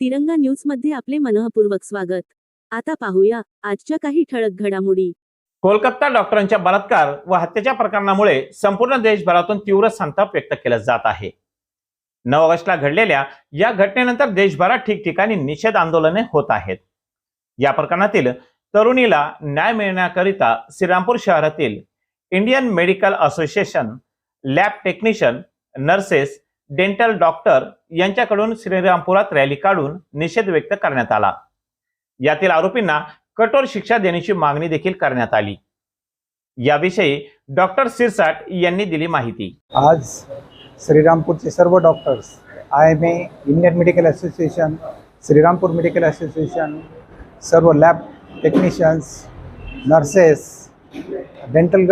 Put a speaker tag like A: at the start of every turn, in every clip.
A: तिरंगा न्यूजमध्ये आपले मनःपूर्वक स्वागत. आता पाहूया आजच्या काही ठळक घडामोडी.
B: कोलकाता डॉक्टरांच्या बलात्कार व हत्येच्या प्रकरणामुळे संपूर्ण देशभरातून तीव्र संताप व्यक्त केला जात आहे. नऊ ऑगस्टला घडलेल्या या घटनेनंतर देशभरात ठिकठिकाणी निषेध आंदोलने होत आहेत. या प्रकरणातील तरुणीला न्याय मिळण्याकरिता श्रीरामपूर शहरातील Indian medical association lab technician nurses dental doctor यांच्याकडून श्रीरामपुरात रॅली काढून निषेध व्यक्त करण्यात आला. यातील आरोपींना कठोर शिक्षा देण्याची मागणी देखील करण्यात आली. याविषयी डॉक्टर सिरसाट यांनी दिली माहिती.
C: आज श्रीरामपूरचे सर्व doctors I M A Indian medical association Shrirampur medical association सर्व lab technicians nurses dental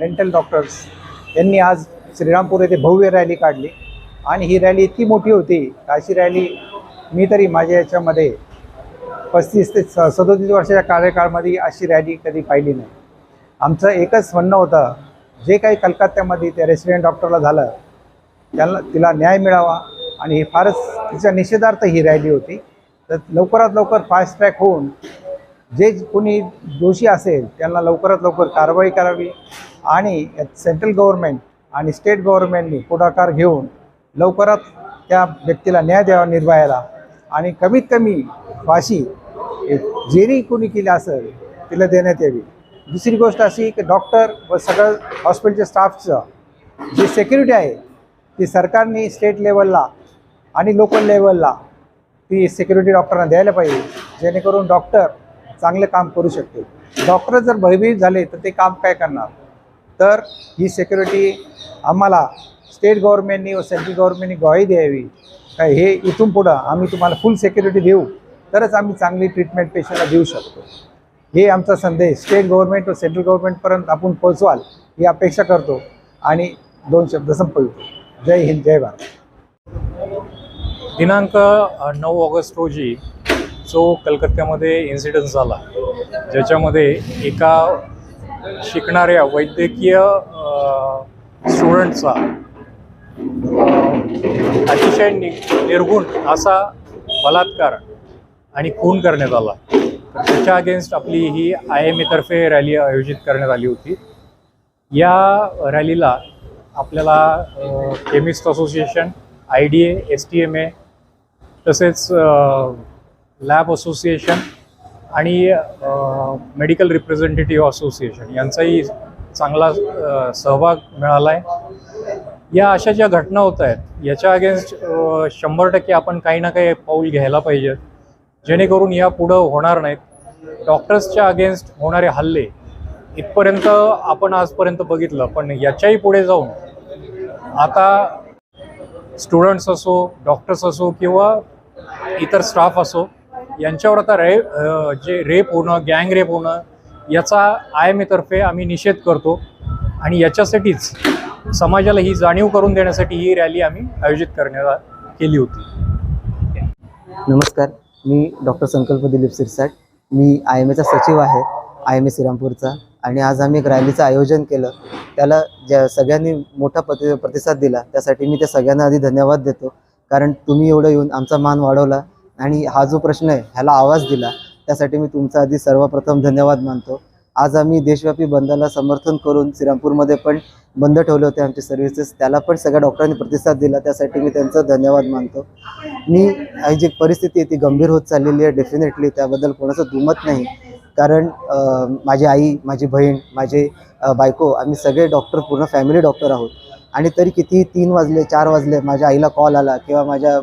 C: dental doctors यांनी आज श्रीरामपूर येथे भव्य रॅली काढली. आणि ही रॅली इतकी मोठी होती अशी रॅली मी तरी माझ्या याच्यामध्ये पस्तीस ते स सदोतीस वर्षाच्या कार्यकाळामध्ये अशी रॅली कधी पाहिली नाही. आमचं एकच म्हणणं होतं जे काही कलकत्त्यामध्ये त्या रेसिडेंट डॉक्टरला झालं त्यांना तिला न्याय मिळावा. आणि हे फारच तिच्या निषेधार्थ ही रॅली होती. तर लवकरात लवकर फास्ट ट्रॅक होऊन जे कोणी दोषी असेल त्यांना लवकरात लवकर कारवाई करावी आणि सेंट्रल गव्हर्नमेंट आणि स्टेट गव्हर्नमेंटनी पुढाकार घेऊन लवकरात त्या व्यक्तीला न्याय द्यावा निर्भयाला. आणि कमीत कमी फाशी जेरी कोणी केली असेल तिला देण्यात यावी. दुसरी गोष्ट अशी की डॉक्टर व सगळं हॉस्पिटलच्या स्टाफचं जी सेक्युरिटी आहे ती सरकारने स्टेट लेवलला आणि लोकल लेवलला ती सिक्युरिटी डॉक्टरांना द्यायला पाहिजे जेणेकरून डॉक्टर चांगलं काम करू शकतील. डॉक्टर जर भयभीत झाले तर ते काम काय करणार? तर ही सिक्युरिटी आम्हाला स्टेट गव्हर्नमेंटनी व सेंट्रल गव्हर्नमेंटनी ग्वाही द्यावी. काय हे इथून पुढं आम्ही तुम्हाला फुल सिक्युरिटी देऊ तरच आम्ही चांगली ट्रीटमेंट पेशंटला देऊ शकतो. हे आमचा संदेश. स्टेट गव्हर्नमेंट व सेंट्रल गव्हर्नमेंटपर्यंत आपण पोहोचवाल ही अपेक्षा करतो आणि दोन शब्द संपवितो. जय हिंद जय भारत.
D: दिनांक नऊ ऑगस्ट रोजी जो कलकत्त्यामध्ये इन्सिडन्स झाला ज्याच्यामध्ये एका शिकणाऱ्या वैद्यकीय स्टुडंटचा अतिशय नि निर्गुण असा बलात्कार आणि खून करण्यात आला. तर त्याच्या अगेन्स्ट आपली ही आय एम एतर्फे रॅली आयोजित करण्यात आली होती. या रॅलीला आपल्याला chemist association I D A S T M A तसेच लॅब असोसिएशन आणि मेडिकल रिप्रेझेंटेटिव्ह असोसिएशन यांचाही चांगला सहभाग मिळाला आहे या अशा ज्या घटना होत आहेत याच्या अगेन्स्ट शंभर टक्के आपण काही ना काही पाऊल घ्यायला पाहिजे. जेणेकरून या पुढं होणार नाहीत. डॉक्टर्सच्या अगेन्स्ट होणारे हल्ले इथपर्यंत आपण आजपर्यंत बघितलं पण याच्याही पुढे जाऊन आता स्टुडंट्स असो डॉक्टर्स असो किंवा इतर स्टाफ असो यांच्यावर आता रे जे रेप होणं गँग रेप होणं याचा आय एम एतर्फे आम्ही निषेध करतो. आणि याच्यासाठीच समाजाला ही जाणीव करून देण्यासाठी ही रॅली आम्ही आयोजित करण्याला केली होती.
E: नमस्कार. मी डॉक्टर संकल्प दिलीप सिरसाट. मी आय एम एचा सचिव आहे आय एम ए श्रीरामपूरचा. आणि आज आम्ही एक रॅलीचं आयोजन केलं. त्याला ज्या सगळ्यांनी मोठा प्रति प्रतिसाद दिला त्यासाठी मी त्या सगळ्यांना आधी धन्यवाद देतो. कारण तुम्ही एवढं येऊन आमचा मान वाढवला आणि हा जो प्रश्न आहे ह्याला आवाज दिला त्यासाठी मी तुमचा आधी सर्वप्रथम धन्यवाद मानतो. आज आम्ही देशव्यापी बंदला समर्थन करून श्रीरामपूरमध्ये पण बंद ठेवले होते आमचे सर्व्हिसेस त्याला पण सगळ्या डॉक्टरांनी प्रतिसाद दिला त्यासाठी मी त्यांचा धन्यवाद मानतो. मी ही जी परिस्थिती आहे ती गंभीर होत चाललेली आहे डेफिनेटली त्याबद्दल कोणाचं दुमत नाही. कारण माझी आई माझी बहीण माझे बायको आम्ही सगळे डॉक्टर पूर्ण फॅमिली डॉक्टर आहोत. आणि तरी कितीही तीन वाजले चार वाजले माझ्या आईला कॉल आला किंवा माझ्या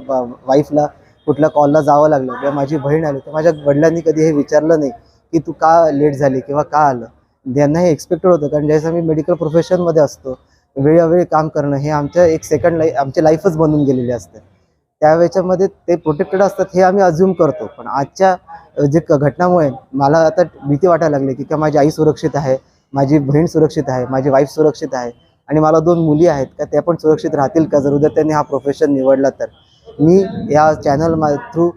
E: वाईफला कुठल्या कॉलला जावं लागलं किंवा माझी बहीण आली तर माझ्या वडिलांनी कधी हे विचारलं नाही की तू का लेट झाली किंवा का आलं. त्यांना हे एक्सपेक्टेड होतं कारण ज्यावेळेस आम्ही मेडिकल प्रोफेशनमध्ये असतो वेळोवेळी काम करणं हे आमच्या एक सेकंड लाई आमची लाईफच बनून गेलेली असते. त्यावेळेच्यामध्ये ते प्रोटेक्टेड असतात हे आम्ही अज्युम करतो. पण आजच्या जे घटनामुळे मला आता भीती वाटायला लागली की का माझी आई सुरक्षित आहे माझी बहीण सुरक्षित आहे माझी वाईफ सुरक्षित आहे. आणि मला दोन मुली आहेत का त्या पण सुरक्षित राहतील का? जर उद्या त्यांनी हा प्रोफेशन निवडला तर. मी या चॅनल मा थ्रू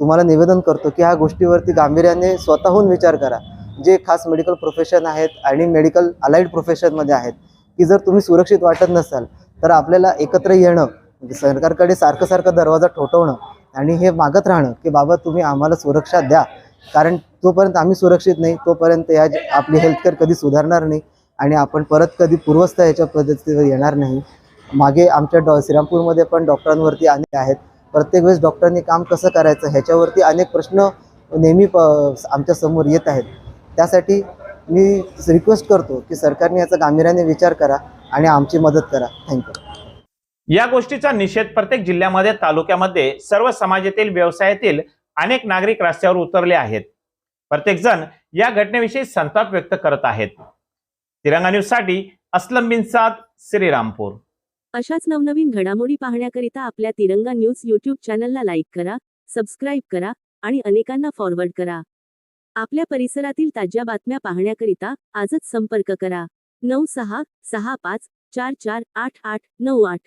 E: तुम्हाला निवेदन करतो की ह्या गोष्टीवरती गांभीर्याने स्वतःहून विचार करा. जे खास मेडिकल प्रोफेशन आहेत आणि मेडिकल अलाइड प्रोफेशनमध्ये आहेत की जर तुम्ही सुरक्षित वाटत नसाल तर आपल्याला एकत्र येणं म्हणजे सरकारकडे सारखं सारखं दरवाजा ठोठवणं आणि हे मागत राहणं की बाबा तुम्ही आम्हाला सुरक्षा द्या. कारण तोपर्यंत आम्ही सुरक्षित नाही तोपर्यंत या आपली हेल्थकेअर कधी सुधारणार नाही. आणि आपण परत कधी पूर्वस्थ याच्या पद्धतीवर येणार नाही. मागे आमच्या डॉ श्रीरामपूरमध्ये पण डॉक्टरांवरती अनेक आहेत. प्रत्येक वेळेस डॉक्टरांनी काम कसं करायचं ह्याच्यावरती अनेक प्रश्न नेहमी प आमच्यासमोर येत आहेत. त्यासाठी मी रिक्वेस्ट करतो की सरकारने याचा गांभीर्याने विचार करा आणि आमची मदत करा. थँक्यू
B: या गोष्टीचा निषेध प्रत्येक जिल्ह्यामध्ये तालुक्यामध्ये सर्व समाजातील व्यवसायातील अनेक नागरिक रस्त्यावर उतरले आहेत. प्रत्येकजण या घटनेविषयी संताप व्यक्त करत आहेत. तिरंगा न्यूजसाठी अस्लम बिन साद श्रीरामपूर.
A: अशाच नवनवीन घडामोडी पाहण्याकरिता आपल्या तिरंगा न्यूज यूट्यूब चॅनलला लाईक करा सबस्क्राईब करा आणि अनेकांना फॉरवर्ड करा. आपल्या परिसरातील ताज्या बातम्या पाहण्याकरिता आजच संपर्क करा. नऊ सहा सहा पाच चार चार आठ आठ नऊ आठ.